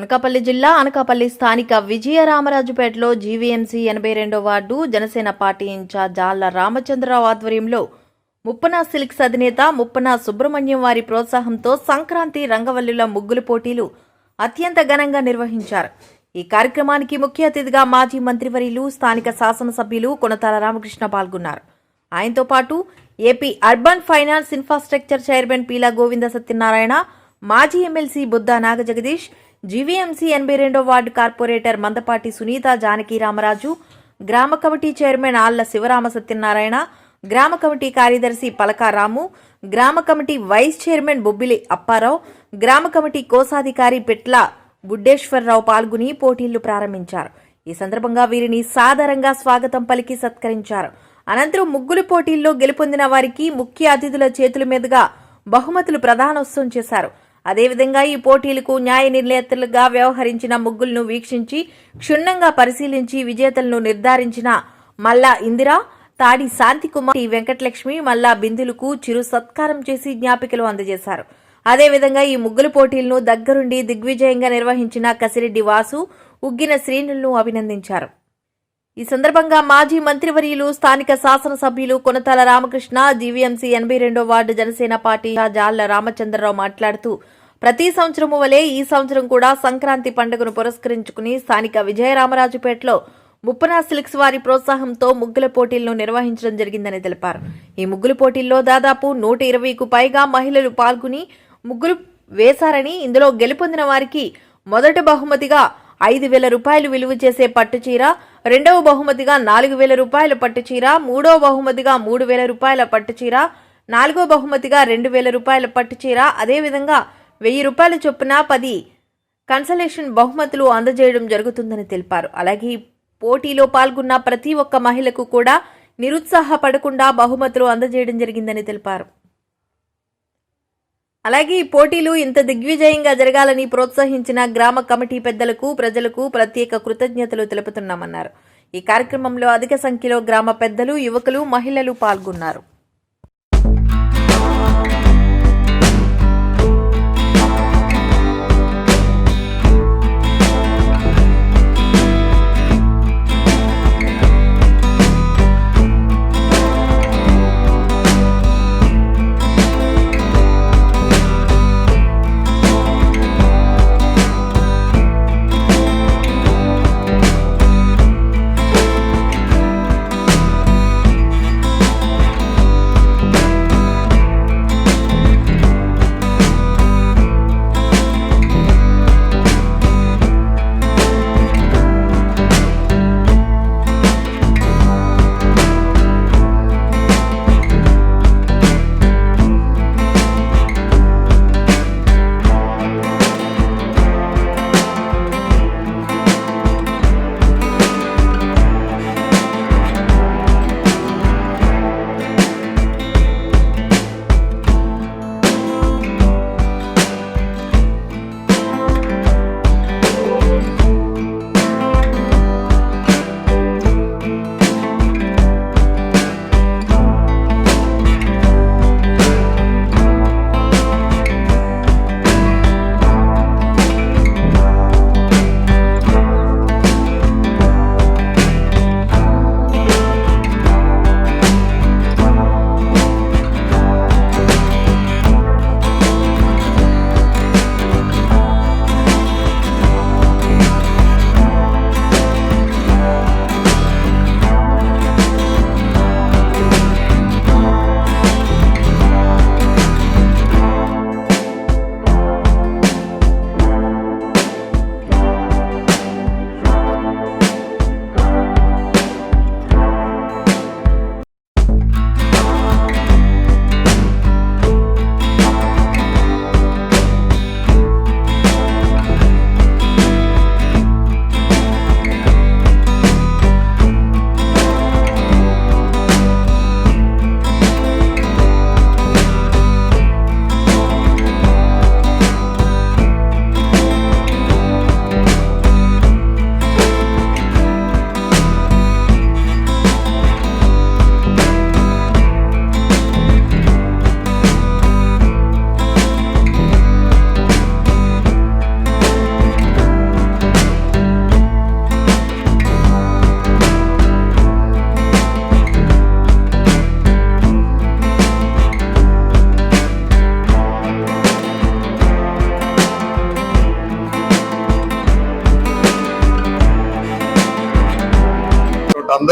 అనకాపల్లి జిల్లా అనకాపల్లి స్థానిక విజయరామరాజుపేటలో జీవీఎంసీ ఎనభై రెండో వార్డు జనసేన పార్టీ ఇన్ఛార్జ్ ఆళ్ళ రామచంద్రరావు ఆధ్వర్యంలో ముప్పన సిల్క్స్ అధినేత ముప్పన సుబ్రహ్మణ్యం వారి ప్రోత్సాహంతో సంక్రాంతి రంగవల్లుల ముగ్గులు పోటీలు అత్యంత ఘనంగా నిర్వహించారు. ఈ కార్యక్రమానికి ముఖ్య అతిథిగా మాజీ మంత్రివర్యులు స్థానిక శాసనసభ్యులు కొనతాల రామకృష్ణ పాల్గొన్నారు. ఆయనతో పాటు AP urban finance infrastructure chairman Peela Govinda Satyanarayana మాజీ ఎమ్మెల్సీ బుద్ధా నాగజగదీష్ జీవీఎంసీ ఎనభై రెండో వార్డు కార్పొరేటర్ మందపాటి సునీత జానకి రామరాజు గ్రామ కమిటీ చైర్మన్ ఆళ్ళ శివరామ సత్యనారాయణ గ్రామ కమిటీ కార్యదర్శి పలకారాము గ్రామ committee vice chairman Bobbili Apparao గ్రామ కమిటీ కోశాధికారి పెట్ల బుడ్డేశ్వరరావు పాల్గొని పోటీలు ప్రారంభించారు. ఈ సందర్భంగా వీరిని సాదరంగా స్వాగతం పలికి సత్కరించారు. అనంతరం ముగ్గులు పోటీల్లో గెలుపొందిన వారికి ముఖ్య అతిథుల చేతుల మీదుగా బహుమతులు ప్రదానోత్సవం చేశారు. అదేవిధంగా ఈ పోటీలకు న్యాయ నిర్ణేతలుగా వ్యవహరించిన ముగ్గులను వీక్షించి క్షుణ్ణంగా పరిశీలించి విజేతలను నిర్ధారించిన మల్లా ఇందిరా తాడి శాంతికుమారి వెంకటలక్ష్మి మల్లా బిందులకు చిరు సత్కారం చేసి జ్ఞాపికలు అందజేశారు. అదేవిధంగా ఈ ముగ్గులు పోటీలను దగ్గరుండి దిగ్విజయంగా నిర్వహించిన కసిరెడ్డి వాసు ఉగ్గిన శ్రేణులను అభినందించారు. ఈ సందర్భంగా మాజీ మంత్రివర్యులు స్థానిక శాసనసభ్యులు కొనతాల రామకృష్ణ జీవీఎంసీ ఎనభై రెండో వార్డు జనసేన పార్టీ జాళ్ళ రామచంద్రరావు మాట్లాడుతూ ప్రతి సంవత్సరము వలె ఈ సంవత్సరం కూడా సంక్రాంతి పండుగను పురస్కరించుకుని స్థానిక విజయరామరాజుపేటలో ముప్పనా సిల్క్స్ వారి ప్రోత్సాహంతో ముగ్గుల పోటీలను నిర్వహించడం జరిగిందని తెలిపారు. ఈ ముగ్గుల పోటీల్లో దాదాపు నూట ఇరవైకు పైగా మహిళలు పాల్గొని ముగ్గులు వేశారని ఇందులో గెలుపొందిన వారికి మొదటి బహుమతిగా ఐదు వేల రూపాయలు విలువ చేసే పట్టుచీర రెండవ బహుమతిగా నాలుగు వేల రూపాయల పట్టుచీర మూడవ బహుమతిగా మూడు వేల రూపాయల పట్టుచీర నాలుగో బహుమతిగా రెండు వేల రూపాయల పట్టుచీర అదేవిధంగా వెయ్యి రూపాయల చొప్పున పది కన్సలేషన్ బహుమతులు అందజేయడం జరుగుతుందని తెలిపారు. అలాగే పోటీలో పాల్గొన్న ప్రతి ఒక్క మహిళకు కూడా నిరుత్సాహపడకుండా బహుమతులు అందజేయడం జరిగిందని తెలిపారు. అలాగే ఈ పోటీలు ఇంత దిగ్విజయంగా జరగాలని ప్రోత్సహించిన గ్రామ కమిటీ పెద్దలకు ప్రజలకు ప్రత్యేక కృతజ్ఞతలు తెలుపుతున్నామన్నారు. ఈ కార్యక్రమంలో అధిక సంఖ్యలో గ్రామ పెద్దలు యువకులు మహిళలు పాల్గొన్నారు.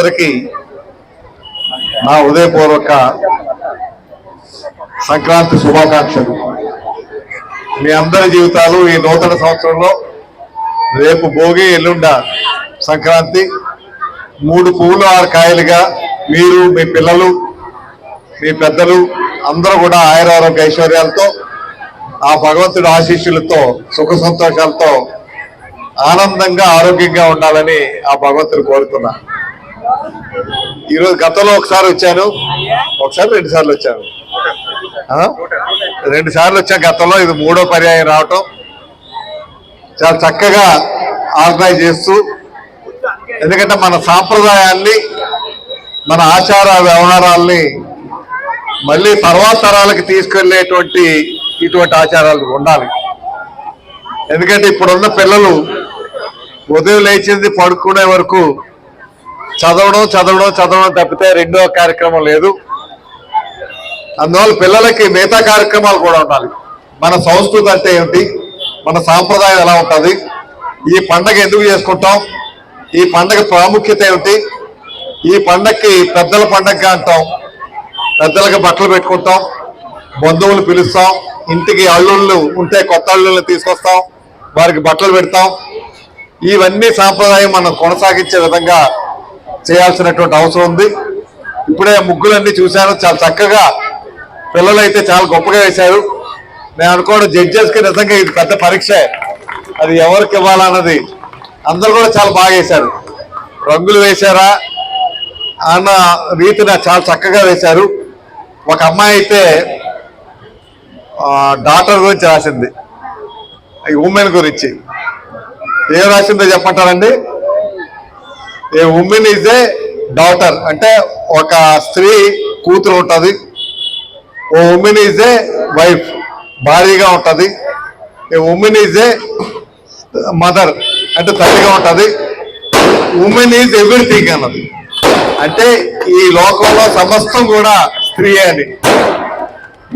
అందరికీ నా ఉదయపూర్వక సంక్రాంతి శుభాకాంక్షలు. మీ అందరి జీవితాలు ఈ నూతన సంవత్సరంలో రేపు భోగి ఎల్లుండ సంక్రాంతి మూడు పువ్వులు ఆరు కాయలుగా మీరు మీ పిల్లలు మీ పెద్దలు అందరూ కూడా ఆయురారోగ్య ఐశ్వర్యాలతో ఆ భగవంతుడి ఆశీస్సులతో సుఖ సంతోషాలతో ఆనందంగా ఆరోగ్యంగా ఉండాలని ఆ భగవంతుడు కోరుతున్నా. ఈరోజు గతంలో ఒకసారి వచ్చాను. ఒకసారి రెండు సార్లు వచ్చాను. రెండు సార్లు వచ్చాను గతంలో. ఇది మూడో పర్యాయం రావటం. చాలా చక్కగా ఆర్గనైజ్ చేస్తూ ఎందుకంటే మన సాంప్రదాయాన్ని మన ఆచార వ్యవహారాల్ని మళ్ళీ తర్వాత తరాలకి తీసుకెళ్ళేటువంటి ఇటువంటి ఆచారాలు ఉండాలి. ఎందుకంటే ఇప్పుడున్న పిల్లలు ఉదయం లేచింది పడుకునే వరకు చదవడం చదవడం చదవడం తప్పితే రెండో కార్యక్రమం లేదు. అందువల్ల పిల్లలకి మిగతా కార్యక్రమాలు కూడా ఉండాలి. మన సంస్కృతి అంటే ఏమిటి? మన సాంప్రదాయం ఎలా ఉంటుంది? ఈ పండగ ఎందుకు చేసుకుంటాం? ఈ పండగ ప్రాముఖ్యత ఏమిటి? ఈ పండగకి పెద్దల పండగ అంటాం. పెద్దలకు బట్టలు పెట్టుకుంటాం. బంధువులు పిలుస్తాం. ఇంటికి అల్లుళ్ళు ఉంటే కొత్త అల్లుళ్ళు తీసుకొస్తాం. వారికి బట్టలు పెడతాం. ఇవన్నీ సాంప్రదాయం మనం కొనసాగించే విధంగా చేయాల్సినటువంటి అవసరం ఉంది. ఇప్పుడే ముగ్గులన్నీ చూశాను. చాలా చక్కగా పిల్లలు అయితే చాలా గొప్పగా వేశారు. నేను అనుకోవడం జడ్జెస్కి నిజంగా ఇది పెద్ద పరీక్ష. అది ఎవరికి ఇవ్వాలన్నది అందరూ కూడా చాలా బాగా వేశారు. రంగులు వేశారా? అన్న రీతిన చాలా చక్కగా వేశారు. ఒక అమ్మాయి అయితే డాక్టర్ గురించి రాసింది. ఉమెన్ గురించి. ఏం రాసిందో చెప్పంటారండి a women is a daughter అంటే ఒక స్త్రీ కూతురు ఉంటుంది. A women is a wife భారీగా ఉంటుంది. A women is a mother అంటే తల్లిగా ఉంటుంది. ఉమెన్ ఈజ్ ఎవ్రీథింగ్ అన్నది. అంటే ఈ లోకంలో సమస్తం కూడా స్త్రీ అని.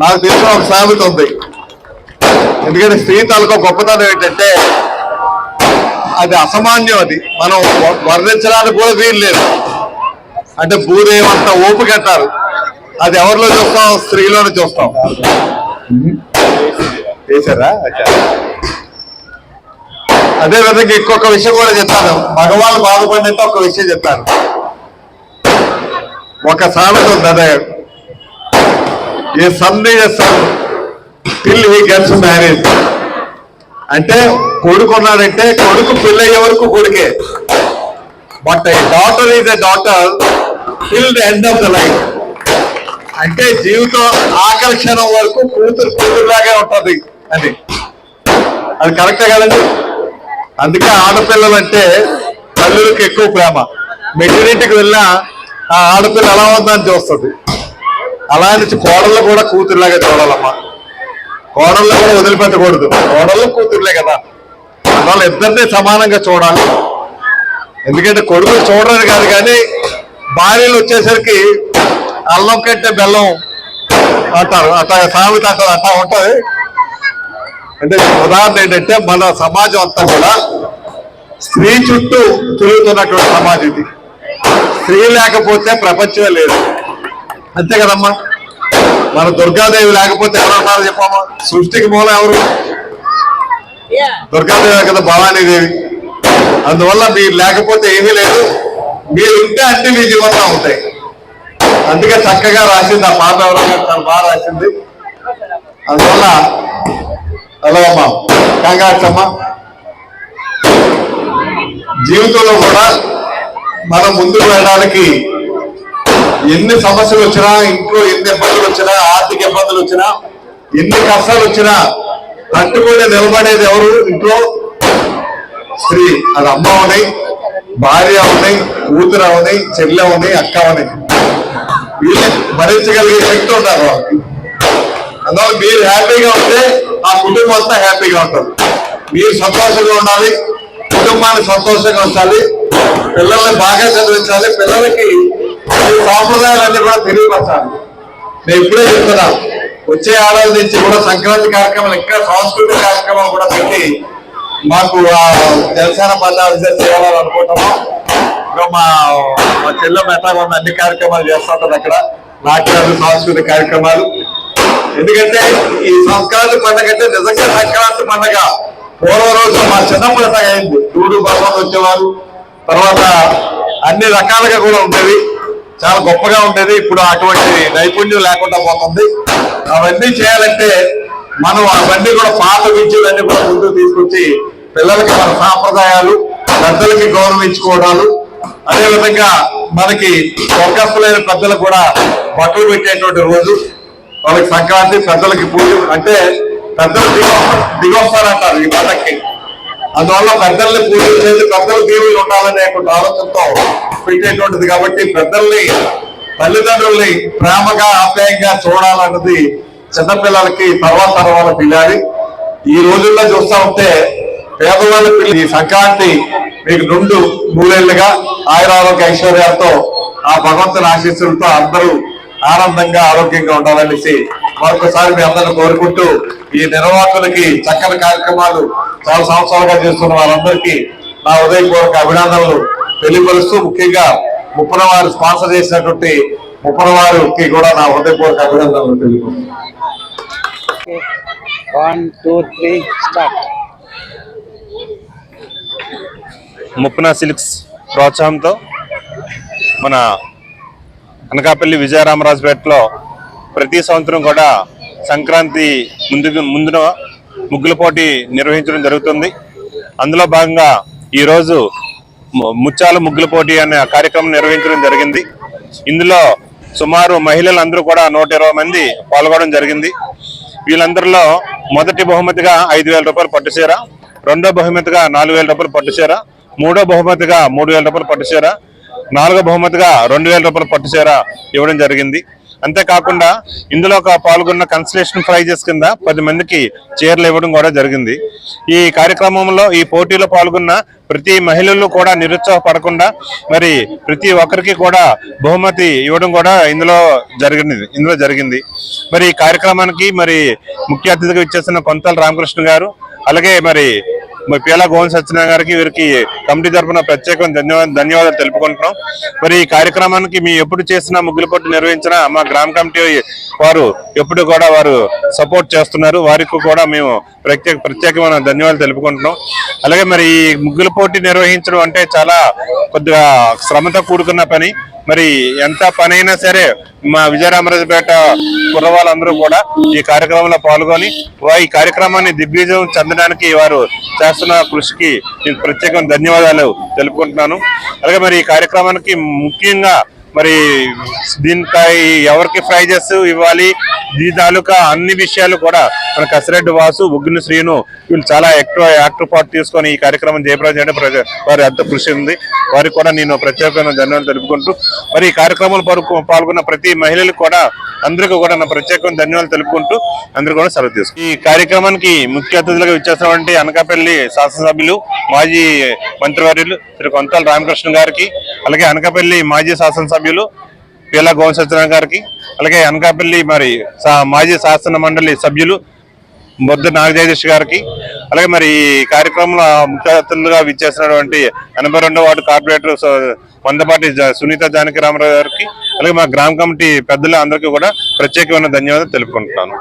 నాకు తెలిసిన ఒక సామెత ఉంది. ఎందుకంటే స్త్రీ తాలూకా గొప్పతనం ఏంటంటే అది అసామాన్యం అది. మనం వర్ణించడానికి కూడా వీలు లేదు. అంటే భూదేవంత ఓపిక అంటారు. అది ఎవరిలో చూస్తాం? స్త్రీలోనే చూస్తాం. అచ్చా. అదే విధంగా ఇంకొక విషయం కూడా చెప్తాను మగవాళ్ళు బాధపడినంత ఒక విషయం చెప్తాను ఒక సామెత ఉంది అదే. ఏ సందే son till he gets marriage. అంటే కొడుకు ఉన్నాడంటే కొడుకు పెళ్ళయ్యే వరకు కొడుకే. But daughter is a daughter till the end of the life అంటే జీవితం ఆకర్షణ వరకు కూతురు కూతురులాగే ఉంటది అని. అది కరెక్టే కదండి? అందుకే ఆడపిల్లలు అంటే తల్లులకు ఎక్కువ ప్రేమ. మెచ్యూరిటీకి వెళ్ళినా ఆ ఆడపిల్ల ఎలా ఉందని చూస్తుంది. అలా నుంచి కోడళ్ళు కూడా కూతురులాగా చూడాలమ్మా. కోడళ్ళు కూడా వదిలిపెట్టకూడదు. కోడళ్ళు కూతురులే కదా. అందువల్ల ఇద్దరిని సమానంగా చూడాలి. ఎందుకంటే కొడుకు చూడరు కాదు కానీ భార్యలు వచ్చేసరికి అల్లం కంటే బెల్లం అంటారు. అట్లా సామెత అంటారు అట్లా ఉంటుంది. అంటే ఉదాహరణ ఏంటంటే మన సమాజం అంతా కూడా స్త్రీ చుట్టూ తిరుగుతున్నటువంటి సమాజం ఇది. స్త్రీ లేకపోతే ప్రపంచమే లేదు. అంతే కదమ్మా? మన దుర్గాదేవి లేకపోతే ఎవరు ఉన్నారో చెప్పమ్మా సృష్టికి మూలం ఎవరు? దుర్గాదేవి కదా భవానీదేవి. అందువల్ల మీరు లేకపోతే ఏమీ లేదు. మీరు ఉంటే అన్ని మీ జీవనంలో ఉంటాయి అందుకే చక్కగా రాసింది ఆ పాట ఎవరో గారు చాలా బాగా రాసింది. అందువల్ల హలో అమ్మా. కంగాట్స్ అమ్మా. జీవితంలో కూడా మనం ముందుకు వెళ్ళడానికి ఎన్ని సమస్యలు వచ్చినా ఇంట్లో ఎన్ని వచ్చినా ఆర్థిక ఇబ్బందులు వచ్చినా ఎన్ని కష్టాలు వచ్చినా తట్టుకొని నిలబడేది ఎవరు? ఇంట్లో స్త్రీ. అది అమ్మ అవని భార్య అవని కూతురు అవని చెల్లె అవని అక్క అవని వీళ్ళు భరించగలిగే శక్తి ఉంటారు వాళ్ళకి. అందువల్ల మీరు హ్యాపీగా ఉంటే ఆ కుటుంబం అంతా హ్యాపీగా ఉంటుంది. మీరు సంతోషంగా ఉండాలి కుటుంబాన్ని సంతోషంగా ఉంచాలి పిల్లల్ని బాగా చదివించాలి పిల్లలకి సాంప్రదాయాలన్నీ కూడా తెలియపరచాలి. నేను ఇప్పుడే చెప్తున్నా. వచ్చే ఏడాది నుంచి కూడా సంక్రాంతి కార్యక్రమాలు ఇంకా సాంస్కృతిక కార్యక్రమాలు కూడా పెట్టి మాకు ఆ జనసేన పార్టీ రిజర్వ్ చేయాలని అనుకుంటున్నాం. ఇంకా మా మా చెల్లెమ్మ ఎట్లా అన్ని కార్యక్రమాలు చేస్తుంటారు అక్కడ. నాట్యాలు సాంస్కృతిక కార్యక్రమాలు. ఎందుకంటే ఈ సంక్రాంతి పండుగ అంటే నిజంగా సంక్రాంతి పండుగ. పూర్వ రోజు మా చిన్నప్పుడు అయింది. చూడు బాబాలు వచ్చేవారు. తర్వాత అన్ని రకాలుగా కూడా ఉండేవి. చాలా గొప్పగా ఉండేది. ఇప్పుడు అటువంటి నైపుణ్యం లేకుండా పోతుంది. అవన్నీ చేయాలంటే మనం అవన్నీ కూడా పాత విద్యలన్నీ కూడా ముందుకు తీసుకొచ్చి పిల్లలకి మన సాంప్రదాయాలు పెద్దలకి గౌరవించుకోవడాలు. అదేవిధంగా మనకి స్వర్గస్థులైన పెద్దలకు కూడా బట్టలు పెట్టేటువంటి రోజు. వాళ్ళకి సంక్రాంతి పెద్దలకి పూజ అంటే పెద్దలు దిగొస్తారు దిగొస్తారంటారు ఈ పండక్కి. అందువల్ల పెద్దల్ని పూజించేది చేసి పెద్దల దీవులు ఉండాలనే ఆలోచనతో పెట్టేటువంటిది కాబట్టి పెద్దల్ని తల్లిదండ్రుల్ని ప్రేమగా ఆప్యాయంగా చూడాలన్నది చిన్నపిల్లలకి తర్వాత తర్వాత పిల్లాలి ఈ రోజుల్లో చూస్తా ఉంటే పేదవాళ్ళ పిల్లలు ఈ సంక్రాంతి మీకు రెండు మూడేళ్ళుగా ఆయురారోగ్య ఐశ్వర్యాలతో ఆ భగవంతుని ఆశీస్సులతో అందరూ ఆనందంగా ఆరోగ్యంగా ఉండాలనేసి మరొకసారి మీ అందరిని కోరుకుంటూ ఈ నిర్వాహకులకి చక్కని కార్యక్రమాలు చాలా సంవత్సరాలుగా చేస్తున్న వారందరికీ నా ఉదయపూర్వక అభినందనలు తెలియపరుస్తూ ముఖ్యంగా ముప్పన వారు స్పాన్సర్ చేసినటువంటి ముప్పన వారికి కూడా నా హృదయపూర్వక అభినందనలు తెలియపరుస్తున్నాను one two three start Muppana silks ప్రోత్సాహంతో మన అనకాపల్లి విజయరామరాజుపేటలో ప్రతి సంవత్సరం కూడా సంక్రాంతి ముందు ముందున ముగ్గుల పోటీ నిర్వహించడం జరుగుతుంది. అందులో భాగంగా ఈరోజు ము- ముగ్గుల పోటీ అనే కార్యక్రమం నిర్వహించడం జరిగింది. ఇందులో సుమారు మహిళలందరూ కూడా నూట ఇరవై మంది పాల్గొనడం జరిగింది. వీళ్ళందరిలో మొదటి బహుమతిగా ఐదు వేల రూపాయలు పట్టుచీర రెండో బహుమతిగా నాలుగు వేల రూపాయలు పట్టుచీర మూడో బహుమతిగా మూడు వేల రూపాయలు పట్టుచీర నాలుగో బహుమతిగా రెండు వేల రూపాయలు పట్టుచీర ఇవ్వడం జరిగింది. అంతేకాకుండా ఇందులో ఒక పాల్గొన్న కన్సలేషన్ ప్రైజెస్ కింద పది మందికి చీరలు ఇవ్వడం కూడా జరిగింది. ఈ కార్యక్రమంలో ఈ పోటీలో పాల్గొన్న ప్రతి మహిళలు కూడా నిరుత్సాహపడకుండా మరి ప్రతి ఒక్కరికి కూడా బహుమతి ఇవ్వడం కూడా ఇందులో జరిగింది ఇందులో జరిగింది. మరి ఈ కార్యక్రమానికి మరి ముఖ్య అతిథిగా ఇచ్చేసిన కొంతల రామకృష్ణ గారు అలాగే మరి మరి పేలా గోవన్ సత్యనారాయణ గారికి వీరికి కమిటీ తరఫున ప్రత్యేకమైన ధన్యవాదాలు ధన్యవాదాలు తెలుపుకుంటున్నాం. మరి ఈ కార్యక్రమానికి మీ ఎప్పుడు చేసిన ముగ్గుల పోటీ నిర్వహించిన మా గ్రామ కమిటీ వారు ఎప్పుడు కూడా వారు సపోర్ట్ చేస్తున్నారు. వారికి కూడా మేము ప్రత్యేక ప్రత్యేకమైన ధన్యవాదాలు తెలుపుకుంటున్నాం. అలాగే మరి ఈ ముగ్గుల పోటీ నిర్వహించడం అంటే చాలా కొద్దిగా శ్రమతో కూడుకున్న పని. మరి ఎంత పని అయినా సరే మా విజయరామరాజపేట కుర్రవాళ్ళందరూ కూడా ఈ కార్యక్రమంలో పాల్గొని వా- ఈ కార్యక్రమాన్ని దిగ్విజయం చెందడానికి వారు చేస్తున్న కృషికి నేను ప్రత్యేకంగా ధన్యవాదాలు తెలుపుకుంటున్నాను. అలాగే మరి ఈ కార్యక్రమానికి ముఖ్యంగా మరి దీనిపై ఎవరికి ప్రైజెస్ ఇవ్వాలి? దీని తాలూకా అన్ని విషయాలు కూడా మన కసిరెడ్డి వాసు ఉగ్గుని శ్రీను వీళ్ళు చాలా యాక్టివ్ యాక్టివ్ పార్ట్ తీసుకొని ఈ కార్యక్రమం జయప్రదం చేయడం వారి అంత కృషి ఉంది. వారికి కూడా నేను ప్రత్యేకమైన ధన్యవాదాలు తెలుపుకుంటూ మరి ఈ కార్యక్రమంలో పాల్గొన్న ప్రతి మహిళలకు కూడా అందరికీ కూడా నా ప్రత్యేకమైన ధన్యవాదాలు తెలుపుకుంటూ అందరూ కూడా సెలవు తీసుకు ఈ కార్యక్రమానికి ముఖ్య అతిథులుగా ఇచ్చేసినటువంటి అనకాపల్లి శాసనసభ్యులు మాజీ మంత్రివర్యులు శ్రీ కొంతాల రామకృష్ణ గారికి అలాగే అనకాపల్లి మాజీ శాసనసభ్యులు పీలా గోవింద సత్యనారాయణ గారికి అలాగే అనకాపల్లి మరి సా- మాజీ శాసన మండలి సభ్యులు బొద్దు నాగజగదీష్ గారికి అలాగే మరి ఈ కార్యక్రమంలో ముఖ్య అతిథులుగా విచ్చేసినటువంటి ఎనభై రెండో వార్డు కార్పొరేటర్ వందపాటి సునీత జానకి రామారావు గారికి అలాగే మా గ్రామ కమిటీ పెద్దలు అందరికీ కూడా ప్రత్యేకమైన ధన్యవాదాలు తెలుపుకుంటున్నాను.